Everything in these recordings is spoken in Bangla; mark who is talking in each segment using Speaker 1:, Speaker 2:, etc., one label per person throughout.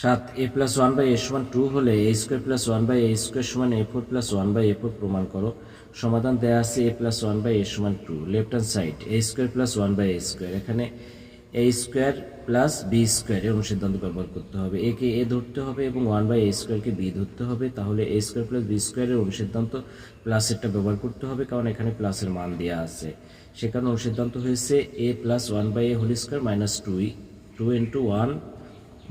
Speaker 1: সাত A plus one by A সমান টু হলে A square plus one by A square সমান A four plus one by A four প্রমাণ করো। সমাধান দেওয়া আছে A plus one by A সমান two, left hand side, A square plus one by A square. এখানে A square plus B square এর অনুসিদ্ধান্ত ব্যবহার করতে হবে। এ কে এ ধরতে হবে এবং ওয়ান বাই এ স্কোয়ারকে বি ধরতে হবে। তাহলে এ স্কোয়ার প্লাস বি স্কোয়ারের অনুসিদ্ধান্ত প্লাসেরটা ব্যবহার করতে হবে কারণ এখানে প্লাসের মান দেওয়া আছে। সে কারণে অনুসিদ্ধান্ত হয়েছে A plus one by A whole square minus two two into one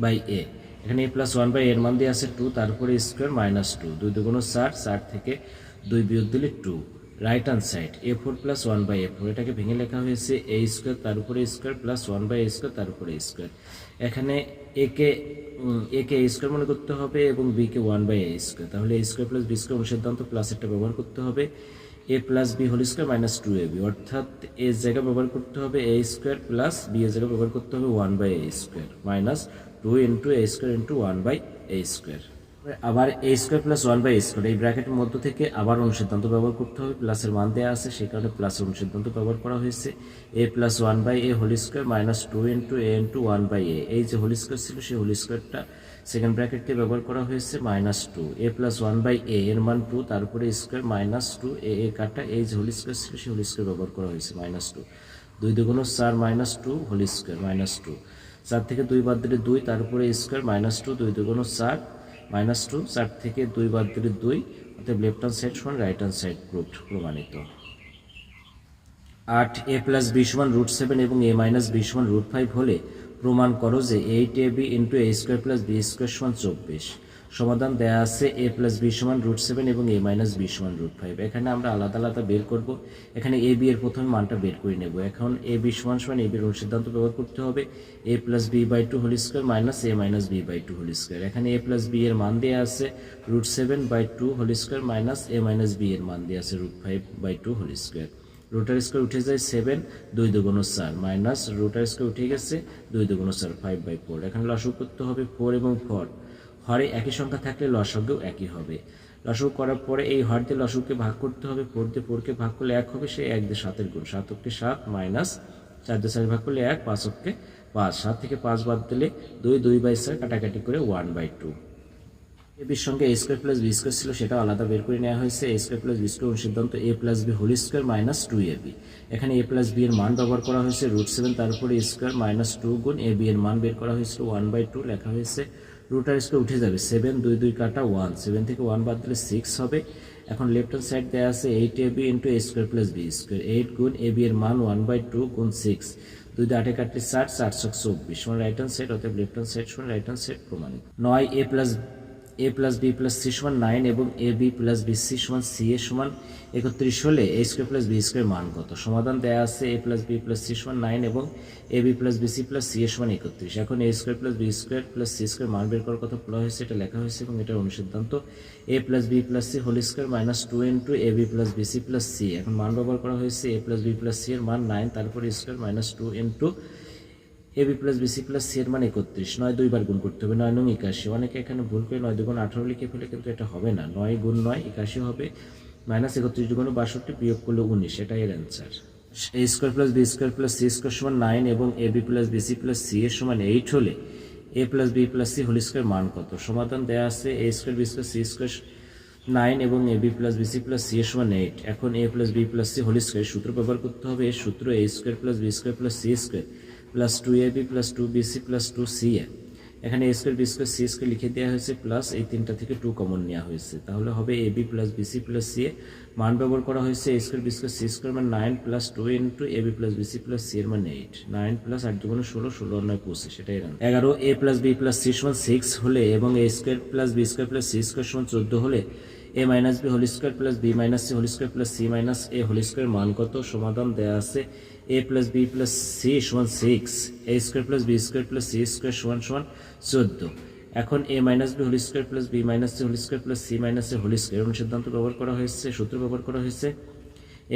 Speaker 1: by A. এখানে এ প্লাস ওয়ান বাই এর মান দিয়ে আছে টু তারপরে স্কোয়ার মাইনাস টু দুই দুগুণ ষাট ষাট থেকে দুই বিয়োগ দিলে two right hand side A four plus one by A four এটাকে ভেঙে লেখা হয়েছে এ স্কোয়ার তার উপরে square plus one by A square তার উপরে স্কোয়ার এখানে একে একে এ স্কোয়ার মনে করতে হবে এবং বিকে ওয়ান বাই এ স্কোয়ার তাহলে A square plus B square অনুসিদ্ধান্ত প্লাস একটা ব্যবহার করতে হবে। A plus B whole square minus two A B অর্থাৎ এ জায়গা ব্যবহার করতে হবে এ স্কোয়ার প্লাস বি এর জায়গা ব্যবহার করতে হবে one by A square minus two into A square into one by A square আবার A square plus one by A square এই ব্র্যাকেটের মধ্য থেকে আবার অনুসিদ্ধান্ত ব্যবহার করতে হবে। প্লাসের মান দেওয়া আছে, সেই কারণে প্লাসের অনুসিদ্ধান্ত ব্যবহার করা হয়েছে। A plus one by A whole square minus two into A into one by A এই যে হোল স্কোয়ার ছিল, সেই হোল স্কোয়ারটা সেকেন্ড ব্র্যাকেটকে ব্যবহার করা হয়েছে minus two, A plus one by A এর মান টু, তারপরে square minus two, A A কাটা, এই যে হোল স্কোয়ার ছিল সেই হোল স্কোয়ার ব্যবহার করা হয়েছে মাইনাস টু। দুই দুগুণ চার minus two, whole square minus two. চার থেকে দুই বাদ দিলে দুই, তারপরে স্কোয়ার মাইনাস টু, দুই দুগুণ চার মাইনাস টু। চার থেকে দুই বাদ দিলে দুই অর্থাৎ লেফট হ্যান্ড সাইড সমান রাইট হ্যান্ড সাইড প্রুফড প্রমাণিত। আট, এ প্লাস বি সমান রুট সেভেন এবং এ মাইনাস বি সমান রুট ফাইভ হলে প্রমাণ করো যে eight A B into A square plus B square সমান চব্বিশ। সমাধান দেয়া আছে এ প্লাস বি সমান রুট সেভেন এবং এ মাইনাস বি সমান রুট ফাইভ এখানে আমরা আলাদা আলাদা বের করব। এখানে এ বি এর প্রথমে মানটা বের করে নেব। এখন এ বি সমান সমান এ বি বির অনুসিদ্ধান্ত ব্যবহার করতে হবে। A plus B by two whole square minus A minus B by two whole square এখানে এ প্লাস বি এর মান দেওয়া আছে root seven by two whole square minus A minus B এর মান দেওয়া আছে root five by two whole square rotor square উঠে যায় সেভেন দুই দুগুণ চার মাইনাস রুটার স্কোয়ার উঠে গেছে, দুই দুগুণ চার ফাইভ বাই ফোর এখানে লসক করতে হবে ফোর এবং ফোর হরে একই সংখ্যা থাকলে লসকেও একই হবে। লসক করার পরে এই হর দিয়ে লসককে ভাগ করতে হবে ফোর দিয়ে ফোরকে ভাগ করলে এক হবে, সে এক দিয়ে সাতের গুণ। সাতককে সাত মাইনাস চার দিয়ে চার ভাগ করলে এক পাঁচককে পাঁচ। সাত থেকে পাঁচ বাদ দিলে দুই দুই বাই চার কাটাকাটি করে ওয়ান বাই টু এ বির সঙ্গে A square plus B square ছিল সেটা আলাদা বের করে নেওয়া হয়েছে। A square plus B square সিদ্ধান্ত A plus B whole square minus two A B এখানে এ প্লাস বি এর মান ব্যবহার করা হয়েছে রুট সেভেন তারপরে স্কোয়ার মাইনাস টু গুণ এ বি এর মান বের করা হয়েছিল ওয়ান বাই টু লেখা হয়েছে। রুটার স্কোয়ার উঠে যাবে। সেভেন দুই দুই কাটা ওয়ান সেভেন থেকে ওয়ান বাদ দিলে সিক্স হবে। এখন লেফট হ্যান্ড সাইড দেওয়া আছে eight A B into A square plus B square eight গুণ এ বি এর মান ওয়ান বাই টু গুণ সিক্স দুই আটে কাটলে ষাট ষাট চব্বিশ। সমান রাইট হ্যান্ড সাইড অর্থাৎ লেফট হ্যান্ড সাইড সমান রাইট হ্যান্ড সাইড প্রমাণিত। নয় A plus A plus B plus C সমান নাইন এবং A B plus B C সমান সি এ সমান একত্রিশ হলে A square plus B square মান কত? সমাধান দেওয়া আছে A plus B plus C সমান নাইন এবং A B plus B C plus C A সমান একত্রিশ। এখন A square plus B square plus C square মান বের করার কথা বলা হয়েছে, এটা লেখা হয়েছে এবং এটার অনুসিদ্ধান্ত A plus B plus C whole square minus two into A B plus B C plus C এখন মান ব্যবহার করা হয়েছে A plus B plus C এর মান নাইন তারপরে square minus two into A B plus B C plus C এর মান একত্রিশ। নয় দুইবার গুণ করতে হবে, নয় নং একাশি। অনেকে এখানে ভুল করে নয় দুগুণ আঠারো লিখে ফেলে, কিন্তু এটা হবে না। নয় গুণ নয়, একাশি হবে। মাইনাস একত্রিশ দুগুণ বাষট্টি বিয়োগ করলে উনিশ, এটাই এর answer A square plus B square plus C square সমান নাইন এবং A B plus B C plus C এর সমান এইট হলে A plus B plus C whole square মান কত? সমাধান দেওয়া আছে A square B square C square nine এবং A B plus B C plus C এর সমান এইট এখন A plus B plus C whole square সূত্র ব্যবহার করতে হবে। সূত্র A square plus B square plus C square plus two A B plus two B C plus two C A এখানে A square B square C square লিখে দেওয়া হয়েছে প্লাস এই তিনটা থেকে টু কমন নেওয়া হয়েছে। তাহলে হবে A B plus B C plus C A মান ব্যবহার করা হয়েছে A square B square C square মান nine plus two into A B plus B C plus C এর মান এইট নাইন প্লাস আট দুগুণ ষোলো ষোলো নয় পঁচিশ সেটাই রান এগারো A plus B plus C সমান সিক্স হলে এবং A square plus B square plus C square সমান চোদ্দ হলে A minus B whole square plus B minus C whole square plus C minus A whole square মান কত? সমাধান দেওয়া আছে A plus B plus C সমান six A square plus B square plus C square সমান সমান চোদ্দ। এখন A minus B whole square plus B minus C whole square plus C minus A whole square এবং সিদ্ধান্ত ব্যবহার করা হয়েছে, সূত্র ব্যবহার করা হয়েছে।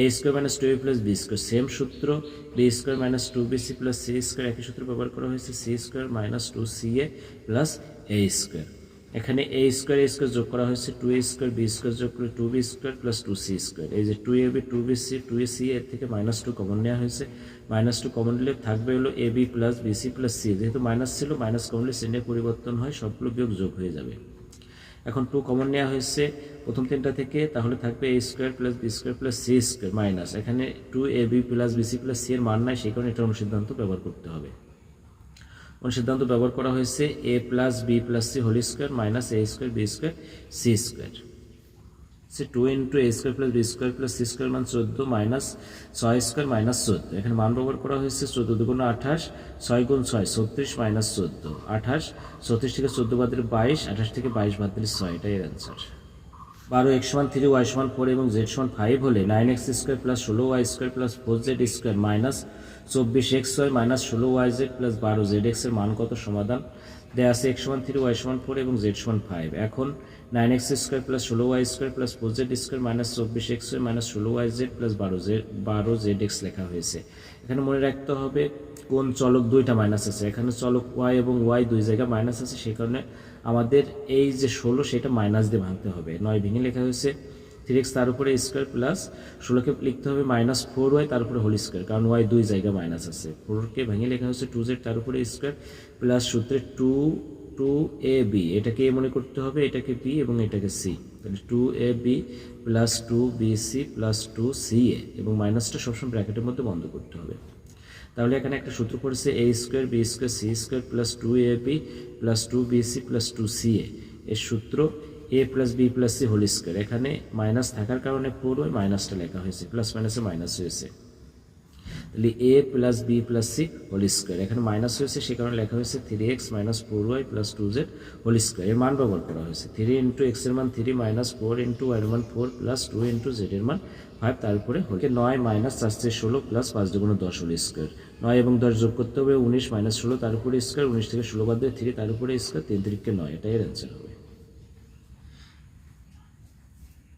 Speaker 1: A square minus two A plus B square same সূত্র। B square minus two B C plus C square একই সূত্র ব্যবহার করা হয়েছে। C square minus two C A plus A square এখানে এ স্কোয়ার এ স্কোয়ার যোগ করা হয়েছে two A square B square যোগ করে two B square plus two C square এই যে two A B two B C two A C এর থেকে মাইনাস টু কমন নেওয়া হয়েছে। মাইনাস টু কমন নিলে থাকবে হলো A B plus B C plus C যেহেতু মাইনাস ছিল মাইনাস কমন নিলে চিহ্নের পরিবর্তন হয়, সবগুলো বিয়োগ যোগ হয়ে যাবে। এখন টু কমন নেওয়া হয়েছে প্রথম তিনটা থেকে, তাহলে থাকবে A square plus B square plus C square minus এখানে two A B plus B C plus C এর মান নাই, সেই কারণে এটা অনুসিদ্ধান্ত ব্যবহার করতে হবে। অনুসিদ্ধান্ত ব্যবহার করা হয়েছে A plus B plus C whole square minus A square B square C square say two into A square plus B square plus C square মান চোদ্দ মাইনাস ছয় স্কোয়ার মাইনাস চোদ্দ। এখানে মান ব্যবহার করা হয়েছে চোদ্দ দুগুণ আঠাশ, ছয় গুণ ছয়, ছত্রিশ মাইনাস চোদ্দ। আঠাশ, ছত্রিশ থেকে চোদ্দ বাদ দিলে বাইশ, আঠাশ থেকে বাইশ বাদ দিলে ছয়। এটাই অ্যান্সার বারো এক্স সমান থ্রি ওয়াই সমান ফোর এবং জেড সমান ফাইভ হলে নাইন এক্স স্কোয়ার প্লাস ষোলো Y square plus four Z square minus চব্বিশ এক্স ওয়াই মাইনাস ষোলো ওয়াই জেড প্লাস বারো জেড এক্সের মান কত সমাধান? দেয়া আছে এক্স সমান থ্রি ওয়াই সমান ফোর এবং জেড সমান ফাইভ এখন নাইন এক্স স্কোয়ার প্লাস ষোলো Y square plus four Z square minus চব্বিশ এক্স ওয়াই মাইনাস ষোলো ওয়াই জেড প্লাস বারো জেড বারো জেড এক্স লেখা হয়েছে। এখানে মনে রাখতে হবে কোন চলক দুইটা মাইনাস আছে। এখানে চলক ওয়াই এবং ওয়াই দুই জায়গায় মাইনাস আছে, সেই কারণে আমাদের এই যে ষোলো সেটা মাইনাস দিয়ে ভাঙতে হবে। নয় ভেঙে লেখা হয়েছে থ্রি এক্স তার উপরে স্কোয়ার প্লাস ষোলোকে লিখতে হবে মাইনাস ফোর ওয়াই তার উপরে হোল স্কোয়ার কারণ ওয়াই দুই জায়গা মাইনাস আছে। ফোরকে ভেঙে লেখা হয়েছে টু জেড তার উপরে স্কোয়ার প্লাস সূত্রে টু টু এ বি এটাকে এ মনে করতে হবে, এটাকে বি এবং এটাকে সি তাহলে two A B plus two B C plus two C A এবং মাইনাসটা সবসময় ব্র্যাকেটের মধ্যে বন্ধ করতে হবে। তাহলে এখানে একটা সূত্র পড়েছে A square B square C square plus two A B plus two B C plus two C A এর সূত্র A plus B plus C whole square এখানে মাইনাস থাকার কারণে ওই মাইনাসটা লেখা হয়েছে প্লাস মাইনাসে মাইনাস হয়েছে। তাহলে A plus B plus C whole square এখানে মাইনাস হয়েছে, সে কারণে লেখা হয়েছে three X minus four Y plus two Z whole square এর মান ব্যবহার করা হয়েছে। থ্রি ইন্টু এক্সের মান three minus four into Y এর মান four plus two into Z এর মান ফাইভ তারপরে হলকে নয় মাইনাস চার থেকে ষোলো প্লাস পাঁচ দুগুণ দশ হোল স্কোয়ার নয় এবং দশ যোগ করতে হবে উনিশ মাইনাস ষোলো তার উপরে স্কোয়ার উনিশ থেকে ষোলো বাদ দিয়ে থ্রি তার উপরে স্কোয়ার তিন তিরিখকে নয়। এটাই অ্যান্সার হবে।